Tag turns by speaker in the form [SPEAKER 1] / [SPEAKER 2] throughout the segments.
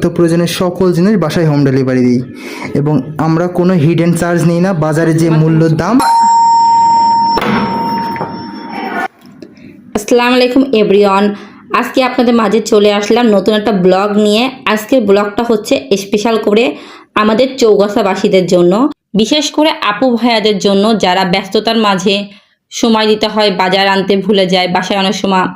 [SPEAKER 1] নিত্য প্রয়োজনীয় সকল জিনিস বাসায় হোম ডেলিভারি দিই। এবং আমরা কোনো হিডেন চার্জ নিই না, বাজারে যে মূল্য দাম।
[SPEAKER 2] আসসালামু আলাইকুম এভরিওয়ান। আজকে আপনাদের মাঝে চলে আসলাম নতুন একটা ব্লগ নিয়ে। আজকের ব্লগটা হচ্ছে স্পেশাল করে আমাদের চৌগাছাবাসীদের জন্য। বিশেষ করে আপু ভাইয়াদের জন্য যারা ব্যস্ততার মাঝে সময় দিতে হয়, বাজার আনতে ভুলে যায়, বাসায় অনেক সময়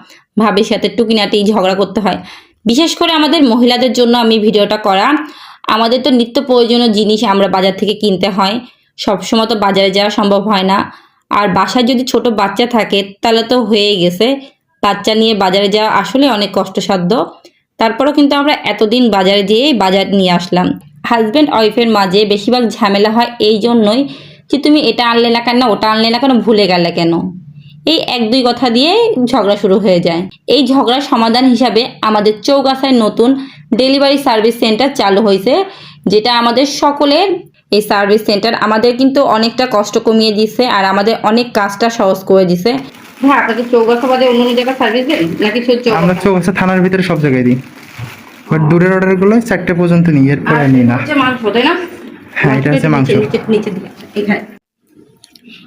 [SPEAKER 2] ভাবির সাথে টুকিনাটি ঝগড়া করতে হয়। বিশেষ করে আমাদের মহিলাদের জন্য আমি ভিডিওটা করা। আমাদের তো নিত্য প্রয়োজনীয় জিনিস আমরা বাজার থেকে কিনতে হয়। সবসময় তো বাজারে যাওয়া সম্ভব হয় না। আর বাসায় যদি ছোট বাচ্চা থাকে, তাহলে তো হয়েই গেছে। বাচ্চা নিয়ে বাজারে যাওয়া আসলে অনেক কষ্টসাধ্য। তারপরেও কিন্তু আমরা এতদিন বাজারে যেয়েই বাজার নিয়ে আসলাম। হাজব্যান্ড ওয়াইফের মাঝে বেশিরভাগ ঝামেলা হয় এই জন্যই যে, তুমি এটা আনলে না কেন, ওটা আনলে না কেন, ভুলে গেলে কেন? এই এক দুই কথা দিয়ে ঝগড়া শুরু হয়ে যায় এই ঝগড়ার সমাধান হিসাবে আমাদের চৌগাছায় নতুন ডেলিভারি সার্ভিস সেন্টার চালু হয়েছে যেটা আমাদের সকলের এই সার্ভিস সেন্টার আমাদের কিন্তু অনেকটা কষ্ট কমিয়ে দিচ্ছে আর আমাদের অনেক কাজটা সহজ করে দিছে হ্যাঁ আপনাকে চৌগাছা বাদে অন্য জায়গায় সার্ভিস দেন নাকি চৌগাছা?
[SPEAKER 1] আমরা চৌগাছা থানার ভিতরে সব জায়গায় দিই বাট দূরের অর্ডারগুলো চারটে পর্যন্ত নিই এরপরে নিই না
[SPEAKER 2] মাংস তাই না
[SPEAKER 1] হ্যাঁ, এটা হচ্ছে মাংস।
[SPEAKER 2] নিচে এখানে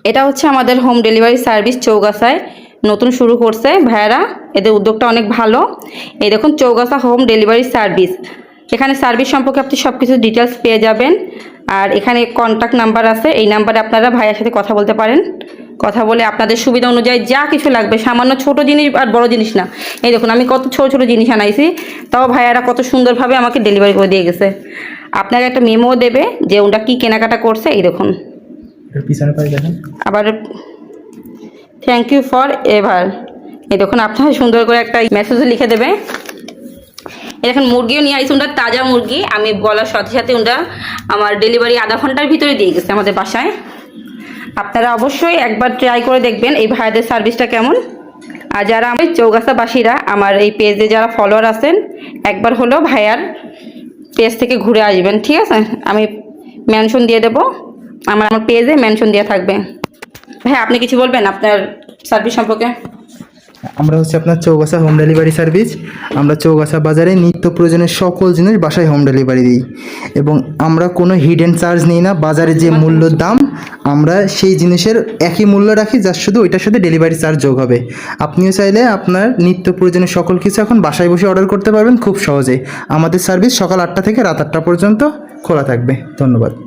[SPEAKER 2] এটা হচ্ছে আমাদের হোম ডেলিভারি সার্ভিস চৌগাছায়। নতুন শুরু করছে ভাইয়ারা, এদের উদ্যোগটা অনেক ভালো। এই দেখুন, চৌগাছা হোম ডেলিভারি সার্ভিস এখানে সার্ভিস সম্পর্কে আপনি সব কিছু ডিটেলস পেয়ে যাবেন। আর এখানে কন্ট্যাক্ট নাম্বার আছে, এই নাম্বারে আপনারা ভাইয়ার সাথে কথা বলতে পারেন। কথা বলে আপনাদের সুবিধা অনুযায়ী যা কিছু লাগবে, সামান্য ছোট জিনিস আর বড় জিনিস না। এই দেখুন, আমি কত ছোট ছোট জিনিস আনাইছি, তাও ভাইয়ারা কত সুন্দরভাবে আমাকে ডেলিভারি করে দিয়ে গেছে। আপনাকে একটা মেমো দেবে যে ওটা কী কেনাকাটা করছে, এই দেখুন। আবার থ্যাংক ইউ ফর এভার এই দেখুন, আপনার সুন্দর করে একটা মেসেজ লিখে দেবে। এই দেখুন মুরগিও নিয়ে আইসি ওটা তাজা মুরগি। আমি বলার সাথে সাথে ওটা আমার ডেলিভারি আধা ঘণ্টার ভিতরে দিয়ে গেছে আমাদের বাসায়। আপনারা অবশ্যই একবার ট্রাই করে দেখবেন এই ভাইদের সার্ভিসটা কেমন। আর যারা আমি চৌগাছাবাসীরা, আমার এই পেজে যারা ফলোয়ার আছেন, একবার হলো ভাইয়ার পেজ থেকে ঘুরে আসবেন, ঠিক আছে? আমি মেনশন দিয়ে দেবো। আমার আমার পেজে মেনশন দেওয়া থাকবে। হ্যাঁ আপনি কিছু বলবেন আপনার সার্ভিস সম্পর্কে?
[SPEAKER 1] আমরা হচ্ছে আপনার চৌগাছা হোম ডেলিভারি সার্ভিস আমরা চৌগাছা বাজারে নিত্য প্রয়োজনের সকল জিনিস বাসায় হোম ডেলিভারি দিই। এবং আমরা কোনো হিডেন চার্জ নিই না, বাজারে যে মূল্য দাম, আমরা সেই জিনিসের একই মূল্য রাখি যার শুধু ওইটার সাথে ডেলিভারি চার্জ যোগ হবে। আপনিও চাইলে আপনার নিত্য প্রয়োজনীয় সকল কিছু এখন বাসায় বসে অর্ডার করতে পারবেন খুব সহজে আমাদের সার্ভিস সকাল আটটা থেকে রাত আটটা পর্যন্ত খোলা থাকবে। ধন্যবাদ।